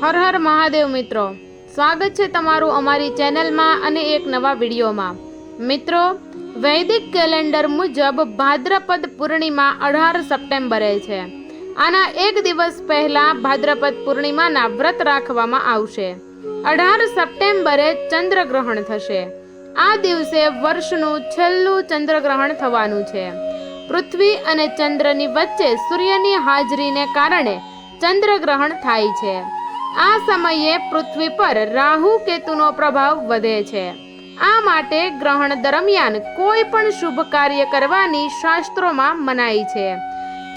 હર હર મહાદેવ મિત્રો. સ્વાગત છે તમારું અમારી ચેનલમાં અને એક નવા વિડીયોમાં. મિત્રો, વૈદિક કેલેન્ડર મુજબ ભાદ્રપદ પૂર્ણિમા અઢાર સપ્ટેમ્બરે છે. આના એક દિવસ પહેલા ભાદ્રપદ પૂર્ણિમાના વ્રત રાખવામાં આવશે. અઢાર સપ્ટેમ્બરે ચંદ્રગ્રહણ થશે. આ દિવસે વર્ષનું છેલ્લું ચંદ્રગ્રહણ થવાનું છે. પૃથ્વી અને ચંદ્રની વચ્ચે સૂર્યની હાજરીને કારણે ચંદ્રગ્રહણ થાય છે. આ સમયે પૃથ્વી પર રાહુ કેતુનો પ્રભાવ વધે છે. આ માટે ગ્રહણ દરમિયાન કોઈ પણ શુભ કાર્ય કરવાની શાસ્ત્રોમાં મનાઈ છે.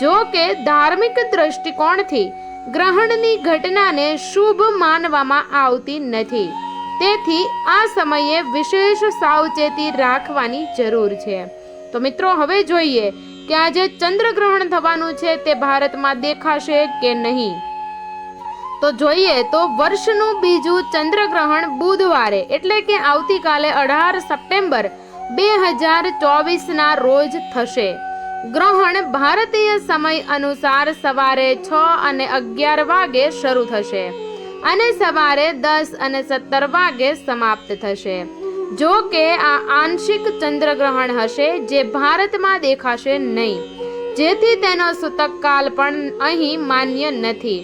જો કે ધાર્મિક દ્રષ્ટિકોણથી ગ્રહણની ઘટનાને શુભ માનવામાં આવતી નથી. તેથી આ સમયે વિશેષ સાવચેતી રાખવાની જરૂર છે. તો મિત્રો, હવે જોઈએ કે આજે ચંદ્રગ્રહણ થવાનું છે તે ભારતમાં દેખાશે કે નહીં? તો જોઈએ તો વર્ષનું બીજું ચંદ્રગ્રહણ બુધવારે, એટલે કે આવતીકાલે અઢાર સપ્ટેમ્બર બે હજાર ચોવીસના રોજ થશે. ગ્રહણ ભારતીય સમય અનુસાર સવારે છ અને અગિયાર વાગે શરૂ થશે અને સવારે દસ અને સત્તર વાગે સમાપ્ત થશે. જો કે આ આંશિક ચંદ્રગ્રહણ હશે જે ભારતમાં દેખાશે નહીં, જેથી તેનો સૂતક કાલ પણ અહીં માન્ય નથી.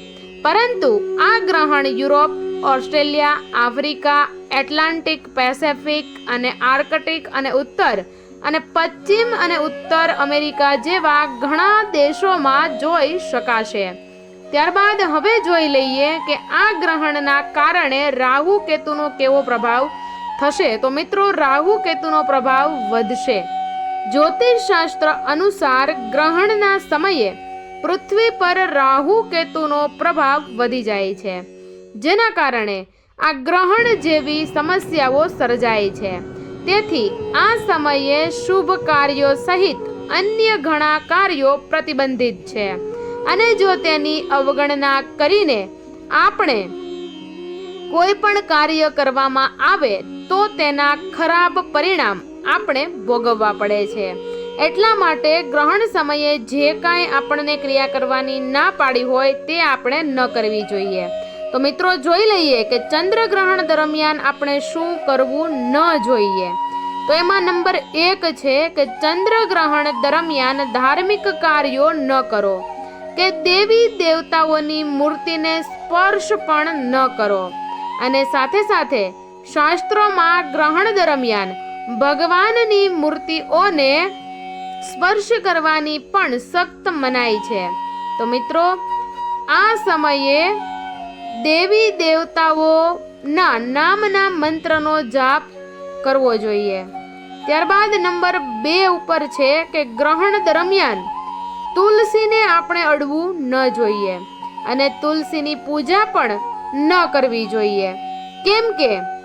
પરંતુ આ ગ્રહણ Europe, Australia, Africa, Atlantic, Pacific અને આર્કટિક અને ઉત્તર અને પશ્ચિમ અને ઉત્તર અમેરિકા જેવા ઘણા દેશોમાં જોઈ શકાશે. ત્યારબાદ હવે જોઈ લઈએ કે આ ગ્રહણના કારણે રાહુ કેતુનો કેવો પ્રભાવ થશે. તો મિત્રો, રાહુ કેતુનો પ્રભાવ વધશે. જ્યોતિષશાસ્ત્ર અનુસાર ગ્રહણના સમયે પૃથ્વી પર રાહુ કેતુનો પ્રભાવ વધી જાય છે. જેના કારણે આ ગ્રહણ જેવી સમસ્યાઓ સર્જાય છે. તેથી આ સમયે શુભ કાર્યો સહિત અન્ય ઘણા કાર્યો પ્રતિબંધિત છે. અને જો તેની અવગણના કરીને આપણે કોઈ પણ કાર્ય કરવામાં આવે તો તેના ખરાબ પરિણામ આપણે ભોગવવા પડે છે. એટલા માટે ગ્રહણ સમયે જે કાંઈ આપણને ક્રિયા કરવાની ના પાડી હોય તે આપણે ન કરવી જોઈએ. તો મિત્રો જોઈ લઈએ કે ચંદ્રગ્રહણ દરમિયાન આપણે શું કરવું ન જોઈએ. તો એમાં નંબર એક છે કે ચંદ્રગ્રહણ દરમિયાન ધાર્મિક કાર્યો ન કરો. કે દેવી દેવતાઓની મૂર્તિને સ્પર્શ પણ ન કરો. અને સાથે સાથે શાસ્ત્રોમાં ગ્રહણ દરમિયાન ભગવાનની મૂર્તિઓને સ્પર્શ કરવાની પણ સખ્ત મનાઈ છે. તો મિત્રો, આ સમયે દેવી દેવતાઓના નામના મંત્રનો જાપ કરવો જોઈએ. ત્યારબાદ નંબર બે ઉપર છે કે ગ્રહણ દરમિયાન તુલસીને આપણે અડવું ન જોઈએ અને તુલસીની પૂજા પણ ન કરવી જોઈએ. કેમ કે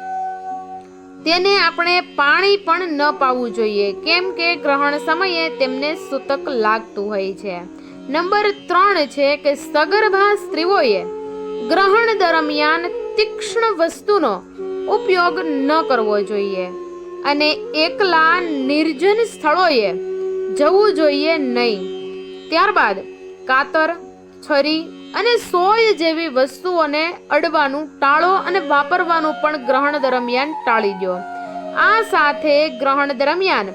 તેને આપણે પાણી પણ ન પાવું જોઈએ, કેમ કે ગ્રહણ સમયે તેમને સૂતક લાગતું હોય છે. નંબર ત્રણ છે કે સગર્ભા સ્ત્રીઓએ ગ્રહણ દરમિયાન તીક્ષ્ણ વસ્તુનો ઉપયોગ ન કરવો જોઈએ અને એકલા નિર્જન સ્થળોએ જવું જોઈએ નહીં. ત્યારબાદ કાતર, છરી અને સોય જેવી વસ્તુઓને અડવાનું, ટાળો અને વાપરવાનું પણ ગ્રહણ દરમિયાન ટાળી દો. આ સાથે ગ્રહણ દરમિયાન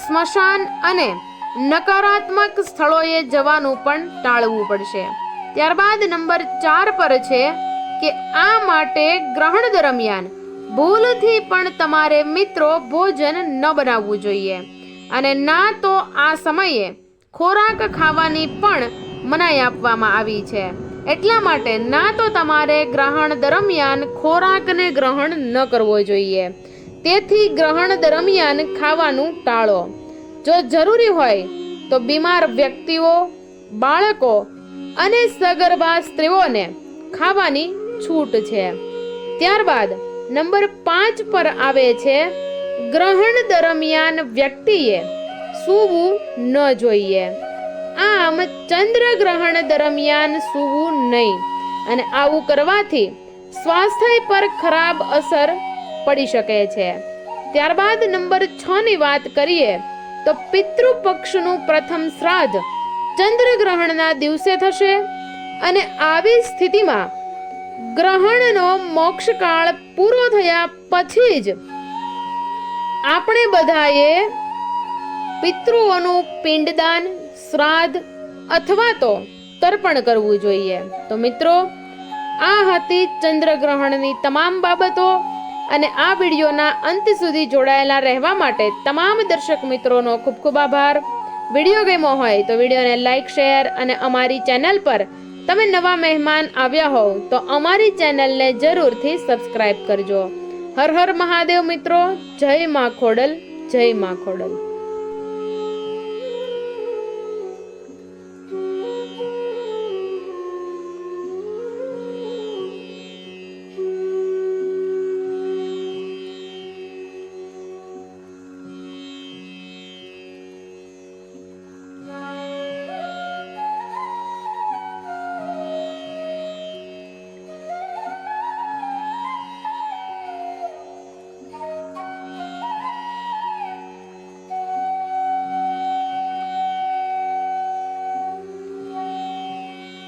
સ્મશાન અને નકારાત્મક સ્થળોએ જવાનું પણ ટાળવું પડશે. ત્યારબાદ નંબર ચાર પર છે કે આ માટે ગ્રહણ દરમિયાન ભૂલથી પણ તમારે મિત્રો ભોજન ન બનાવવું જોઈએ. અને ના તો આ સમયે ખોરાક ખાવાની પણ મનાઈ આપવામાં આવી છે. એટલા માટે ના તો તમારે ગ્રહણ દરમિયાન ખોરાકને ગ્રહણ ન કરવો જોઈએ. તેથી ગ્રહણ દરમિયાન ખાવાનું ટાળો. જો જરૂરી હોય તો બીમાર વ્યક્તિઓ, બાળકો અને સગર્ભા સ્ત્રીઓને ખાવાની છૂટ છે. ત્યારબાદ નંબર પાંચ પર આવે છે, ગ્રહણ દરમિયાન વ્યક્તિએ સૂવું ન જોઈએ. આમ ચંદ્રગ્રહણ દરમિયાન સૂવું નહીં. અને આવું કરવાથી સ્વાસ્થ્ય પર ખરાબ અસર પડી શકે છે. ત્યારબાદ નંબર છ ની વાત કરીએ, તો પિતૃપક્ષનું પ્રથમ શ્રાદ્ધ ચંદ્રગ્રહણના દિવસે થશે અને આવી સ્થિતિમાં ગ્રહણનો મોક્ષકાળ પૂરો થયા પછી જ આપણે બધાએ પિતૃઓનું પિંડદાન, શ્રાદ્ધ અથવા તો તર્પણ કરવું જોઈએ. તો મિત્રો, આ હતી ચંદ્રગ્રહણની તમામ બાબતો અને આ વિડીયોના અંત સુધી જોડાયેલા રહેવા માટે તમામ દર્શક મિત્રોનો ખૂબ ખૂબ આભાર. વીડિયો ગમ્યો હોય તો વિડીયોને લાઈક, શેર અને અમારી ચેનલ પર તમે નવા મહેમાન આવ્યા હોવ તો અમારી ચેનલને જરૂરથી સબસ્ક્રાઇબ કરજો. હર હર મહાદેવ મિત્રો, જય મા ખોડલ, જય મા ખોડલ.